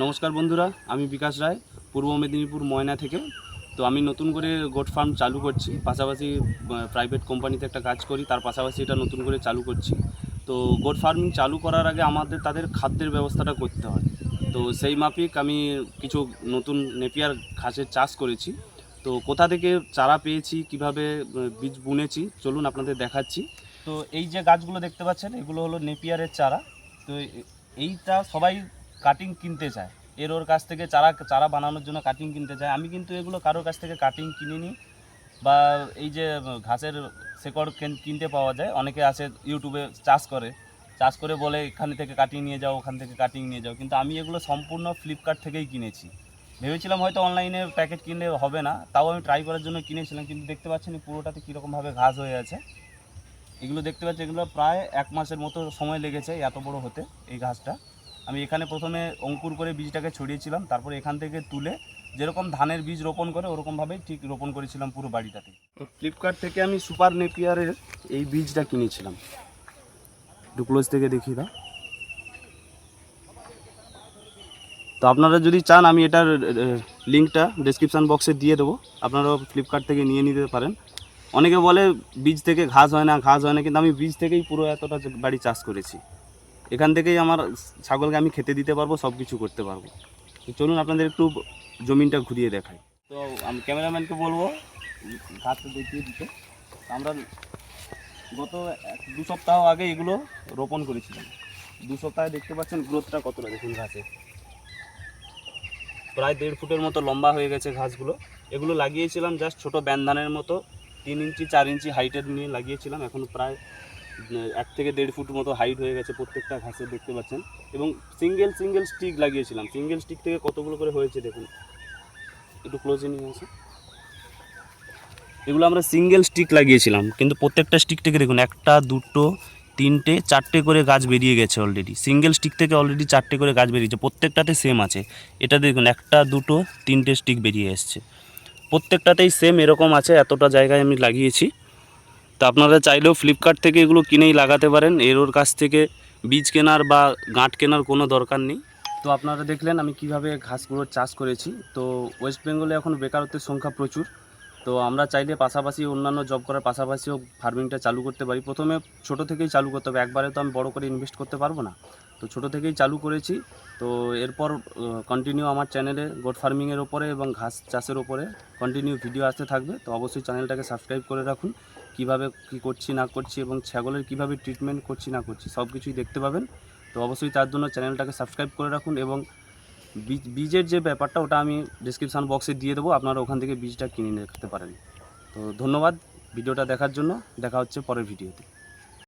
নমস্কার বন্ধুরা, আমি বিকাশ রায়, পূর্ব মেদিনীপুর ময়না থেকে। তো আমি নতুন করে গোট ফার্ম চালু করছি, পাশাপাশি প্রাইভেট কোম্পানিতে একটা কাজ করি, তার পাশাপাশি এটা নতুন করে চালু করছি। তো গোট ফার্মিং চালু করার আগে আমাদের, তাদের খাদ্যের ব্যবস্থাটা করতে হয়। তো সেই মাফিক আমি কিছু নতুন নেপিয়ার ঘাসের চাষ করেছি। তো কোথা থেকে চারা পেয়েছি, কীভাবে বীজ বুনেছি, চলুন আপনাদের দেখাচ্ছি। তো এই যে গাছগুলো দেখতে পাচ্ছেন, এগুলো হলো নেপিয়ারের চারা। তো এইটা সবাই কাটিং কিনতে চায়। এর ওর কাছ থেকে চারা চারা বানানোর জন্য কাটিং কিনতে চায়। আমি কিন্তু এগুলো কারোর কাছ থেকে কাটিং কিনিনি। বা এই যে ঘাসের শেকড় কেন- কিনতে পাওয়া যায়। অনেকে আছে ইউটিউবে চাষ করে। চাষ করে বলে, এখান থেকে কাটিং নিয়ে যাও, ওখান থেকে কাটিং নিয়ে যাও। কিন্তু আমি এগুলো সম্পূর্ণ ফ্লিপকার্ট থেকেই কিনেছি। ভেবেছিলাম হয়তো অনলাইনে প্যাকেট কিনলে হবে না। তাও আমি ট্রাই করার জন্য কিনেছিলাম। কিন্তু দেখতে পাচ্ছেন পুরোটাতে কীরকমভাবে ঘাস হয়ে আছে। এগুলো দেখতে পাচ্ছি এগুলো প্রায় এক মাসের মতো সময় লেগেছে এত বড় হতে, এই ঘাসটা। আমি এখানে প্রথমে অঙ্কুর করে বীজটাকে ছড়িয়েছিলাম, তারপর এখান থেকে তুলে যেরকম ধানের বীজ রোপণ করে ওরকমভাবেই ঠিক রোপণ করেছিলাম পুরো বাড়িটাতে। ফ্লিপকার্ট থেকে আমি সুপার নেপিয়ারের এই বীজটা কিনেছিলাম। একটু ক্লোজ থেকে দেখি দাও। তো আপনারা যদি চান, আমি এটার লিঙ্কটা ডিসক্রিপশান বক্সে দিয়ে দেবো। আপনারাও ফ্লিপকার্ট থেকে নিয়ে নিতে পারেন। অনেকে বলে বীজ থেকে ঘাস হয় না, ঘাস হয় না, কিন্তু আমি বীজ থেকেই পুরো এতটা বাড়ি চাষ করেছি। এখান থেকেই আমার ছাগলকে আমি খেতে দিতে পারব সব কিছু করতে পারব। চলুন আপনাদের একটু জমিনটা ঘুরিয়ে দেখাই। তো আমি ক্যামেরাম্যানকে বলব ঘাসটা দেখিয়ে দিতে। আমরা গত দু সপ্তাহ আগে এগুলো রোপণ করেছিলাম। দু সপ্তাহে দেখতে পাচ্ছেন গ্রোথটা কতটা, দেখুন ঘাসে। প্রায় দেড় ফুটের মতো লম্বা হয়ে গেছে ঘাসগুলো। এগুলো লাগিয়েছিলাম জাস্ট ছোট ব্যান্ধানের মতো, তিন ইঞ্চি, চার ইঞ্চি হাইটের নিয়ে লাগিয়েছিলাম। এখন প্রায় এক থেকে দেড় ফুট মতো হাইট হয়ে গেছে প্রত্যেকটা ঘাসে দেখতে পাচ্ছেন। এবং সিঙ্গেল সিঙ্গেল স্টিক লাগিয়েছিলাম। সিঙ্গেল স্টিক থেকে কতগুলো করে হয়েছে দেখুন। একটু ক্লোজে নিয়ে আসে। এগুলো আমরা সিঙ্গেল স্টিক লাগিয়েছিলাম। কিন্তু প্রত্যেকটা স্টিক থেকে দেখুন, একটা, দুটো, তিনটে, চারটে করে গাছ বেরিয়ে গেছে অলরেডি সিঙ্গেল স্টিক থেকে অলরেডি চারটে করে গাছ বেরিয়েছে। প্রত্যেকটাতে সেম আছে। এটা দেখুন, একটা, দুটো, তিনটে স্টিক বেরিয়ে এসছে। প্রত্যেকটাতেই সেম এরকম আছে। এতটা জায়গায় আমি লাগিয়েছি। তো আপনারা চাইলেও ফ্লিপকার্ট থেকে এগুলো কিনেই লাগাতে পারেন। এর ওর কাছ থেকে বীজ কেনার বা গাঁট কেনার কোনো দরকার নেই। তো আপনারা দেখলেন আমি কীভাবে ঘাসগুলোর চাষ করেছি। তো ওয়েস্ট বেঙ্গলে এখন বেকারত্বের সংখ্যা প্রচুর। তো আমরা চাইলে পাশাপাশি অন্যান্য জব করার পাশাপাশিও ফার্মিংটা চালু করতে পারি। প্রথমে ছোট থেকেই চালু করতে হবে। একবারে তো আমি বড় করে ইনভেস্ট করতে পারব না। তো ছোট থেকেই চালু করেছি। তো এরপর কন্টিনিউ আমার চ্যানেলে গোট ফার্মিংয়ের ওপরে এবং ঘাস চাষের ওপরে কন্টিনিউ ভিডিও আসতে থাকবে। তো অবশ্যই চ্যানেলটাকে সাবস্ক্রাইব করে রাখুন। কীভাবে কি করছি, না করছি এবং ছাগলের কীভাবে ট্রিটমেন্ট করছি, না করছি সব কিছুই দেখতে পাবেন। তো অবশ্যই তার জন্য চ্যানেলটাকে সাবস্ক্রাইব করে রাখুন এবং বীজ, বীজের যে ব্যাপারটা, ওটা আমি ডিসক্রিপশান বক্সে দিয়ে দেবো। আপনারা ওখান থেকে বীজটা কিনে নিতে পারেন। তো ধন্যবাদ ভিডিওটা দেখার জন্য। দেখা হচ্ছে পরের ভিডিওতে